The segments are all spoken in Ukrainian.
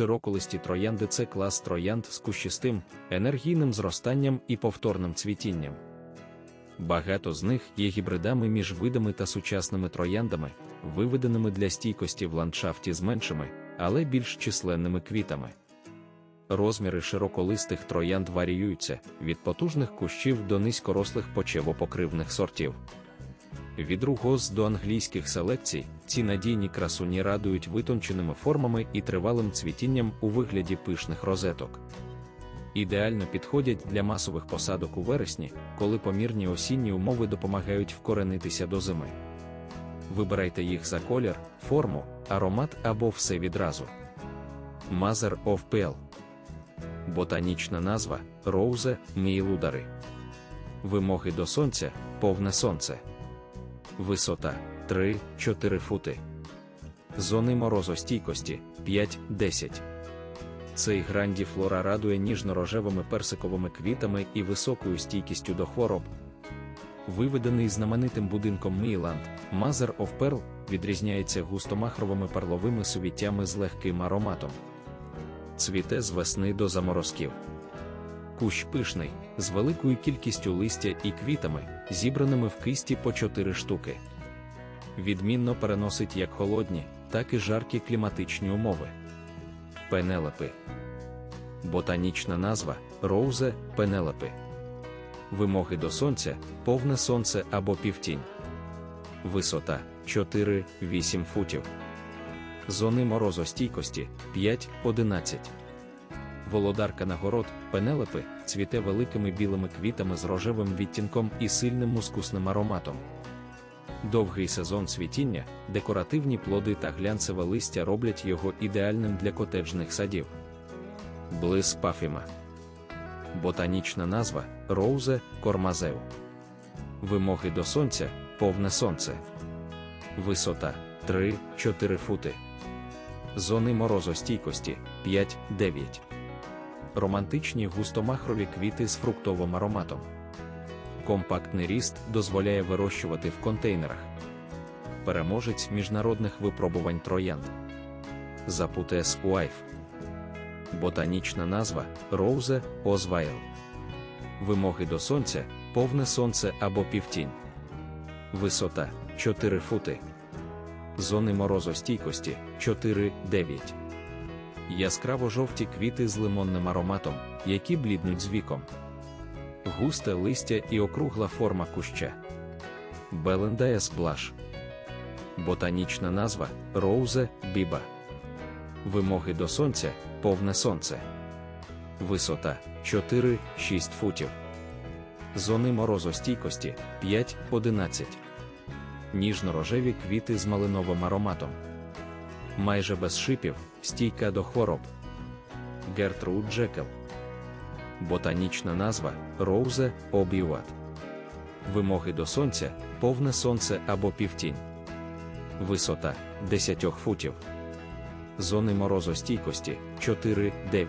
Широколисті троянди це клас троянд з кущистим, енергійним зростанням і повторним цвітінням. Багато з них є гібридами між видами та сучасними трояндами, виведеними для стійкості в ландшафті з меншими, але більш численними квітами. Розміри широколистих троянд варіюються від потужних кущів до низькорослих почевопокривних сортів. Від ругоз до англійських селекцій ці надійні красуні радують витонченими формами і тривалим цвітінням у вигляді пишних розеток. Ідеально підходять для масових посадок у вересні, коли помірні осінні умови допомагають вкоренитися до зими. Вибирайте їх за колір, форму, аромат або все відразу. Mother of Pearl Ботанічна назва Роузе Мійлудари. Вимоги до сонця повне сонце. Висота 3-4 фути. Зони морозостійкості 5-10. Цей грандіфлора радує ніжно-рожевими персиковими квітами і високою стійкістю до хвороб. Виведений знаменитим будинком Мійланд, Mother of Pearl відрізняється густомахровими перловими сувіттями з легким ароматом. Цвіте з весни до заморозків. Кущ пишний, з великою кількістю листя і квітами, зібраними в кисті по 4 штуки. Відмінно переносить як холодні, так і жаркі кліматичні умови. Пенелепи. Ботанічна назва Роузе Пенелепи. Вимоги до сонця повне сонце або півтінь. Висота 4-8 футів. Зони морозостійкості 5-11. Володарка нагород Пенелепи цвіте великими білими квітами з рожевим відтінком і сильним мускусним ароматом. Довгий сезон цвітіння, декоративні плоди та глянцеве листя роблять його ідеальним для котеджних садів. Близ пафіма. Ботанічна назва Роузе Кормазеу. Вимоги до сонця повне сонце. Висота 3-4 фути. Зони морозостійкості 5-9. Романтичні густомахрові квіти з фруктовим ароматом. Компактний ріст дозволяє вирощувати в контейнерах. Переможець міжнародних випробувань троянд. Запутес Уайф. Ботанічна назва Роузе Озвайл. Вимоги до сонця повне сонце або півтінь. Висота 4 фути. Зони морозостійкості 4-9. Яскраво жовті квіти з лимонним ароматом, які бліднуть з віком. Густе листя і округла форма куща. Белендаес блаш. Ботанічна назва Роузе Біба. Вимоги до сонця повне сонце. Висота 4-6 футів. Зони морозостійкості 5-11. Ніжно-рожеві квіти з малиновим ароматом. Майже без шипів, стійка до хвороб. Гертруд Джекел. Ботанічна назва Роузе Обіват. Вимоги до сонця повне сонце або півтінь. Висота 10 футів. Зони морозостійкості 4-9.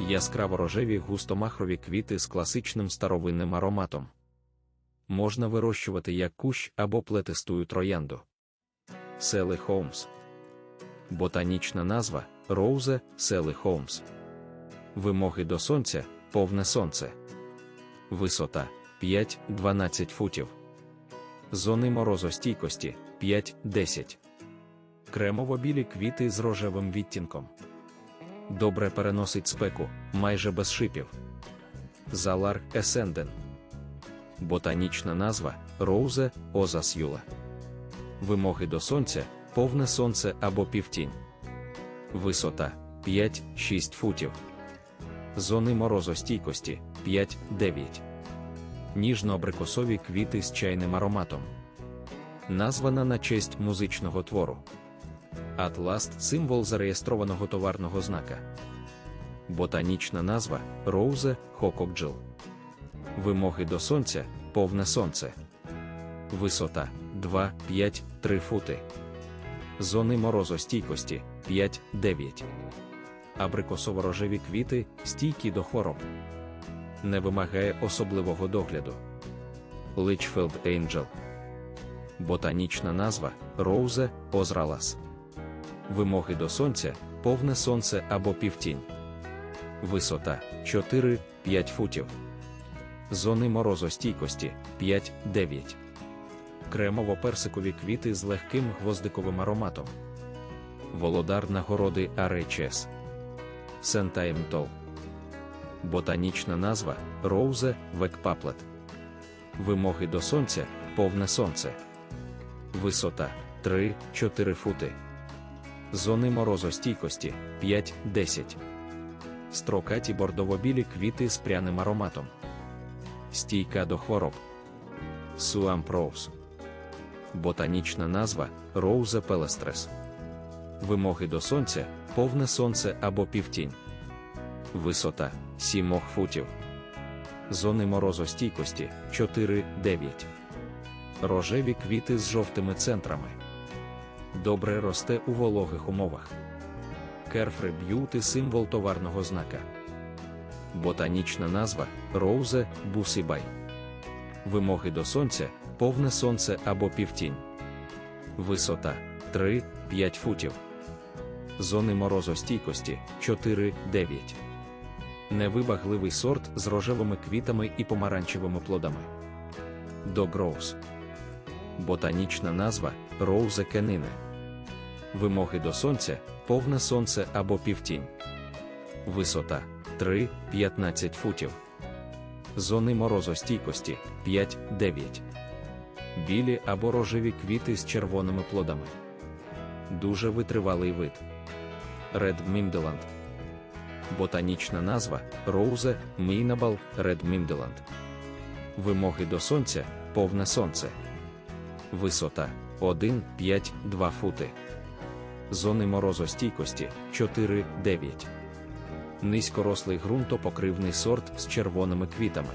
Яскраво рожеві густомахрові квіти з класичним старовинним ароматом. Можна вирощувати як кущ або плетистую троянду. Сели Холмс. Ботанічна назва Роузе Сели Холмс. Вимоги до сонця повне сонце. Висота 5-12 футів. Зони морозостійкості 5-10. Кремово-білі квіти з рожевим відтінком. Добре переносить спеку, майже без шипів. Залар Есенден. Ботанічна назва Роузе Озасюла. Вимоги до сонця повне сонце або півтінь. Висота 5-6 футів. Зони морозостійкості 5-9. Ніжно-абрикосові квіти з чайним ароматом. Названа на честь музичного твору. Атласт символ зареєстрованого товарного знака. Ботанічна назва Роузе Хококджил. Вимоги до сонця повне сонце. Висота 2-5-3 фути. Зони морозостійкості 5-9. Абрикосово-рожеві квіти стійкі до хвороб. Не вимагає особливого догляду. Личфелд Angel. Ботанічна назва Роузе Озралас. Вимоги до сонця повне сонце або півтінь. Висота 4-5 футів. Зони морозостійкості 5-9. Кремово-персикові квіти з легким гвоздиковим ароматом. Володар нагороди RHS. Сентаймтол. Ботанічна назва Роузе Векпаплет. Вимоги до сонця повне сонце. Висота 3-4 фути. Зони морозостійкості 5-10. Строкаті бордово-білі квіти з пряним ароматом. Стійка до хвороб. Суам Роуз. Ботанічна назва Роузе Пелестрес. Вимоги до сонця повне сонце або півтінь. Висота 7 футів. Зони морозостійкості 4-9. Рожеві квіти з жовтими центрами. Добре росте у вологих умовах. Керфри б'юти символ товарного знака. Ботанічна назва Роузе Бусібай. Вимоги до сонця повне сонце або півтінь. Висота 3-5 футів. Зони морозостійкості 4-9. Невибагливий сорт з рожевими квітами і помаранчевими плодами. Rose. Ботанічна назва Роузе Кенине. Вимоги до сонця повне сонце або півтінь. Висота 3-15 футів. Зони морозостійкості 5-9. Білі або рожеві квіти з червоними плодами. Дуже витривалий вид. Red Mindeland. Ботанічна назва Роузе Мейнабал Red Mindeland. Вимоги до сонця повне сонце. Висота 1-5-2 фути. Зони морозостійкості 4-9. Низькорослий ґрунтопокривний сорт з червоними квітами.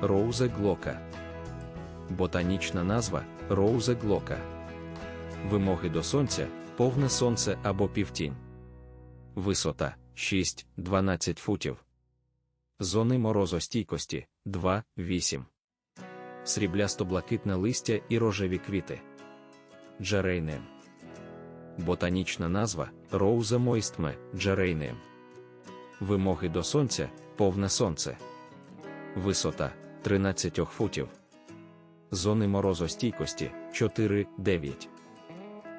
Роузе Глока. Ботанічна назва Роузе Глока. Вимоги до сонця повне сонце або півтінь. Висота 6-12 футів. Зони морозостійкості 2-8. Сріблясто-блакитне листя і рожеві квіти. Джерейнем. Ботанічна назва Роузе Мойстме Джерейнем. Вимоги до сонця повне сонце. Висота 13 футів. Зони морозостійкості 4-9.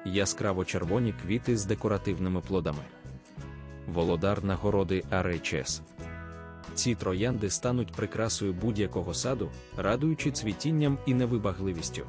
Яскраво червоні квіти з декоративними плодами. Володар нагороди RHS. Ці троянди стануть прикрасою будь-якого саду, радуючи цвітінням і невибагливістю.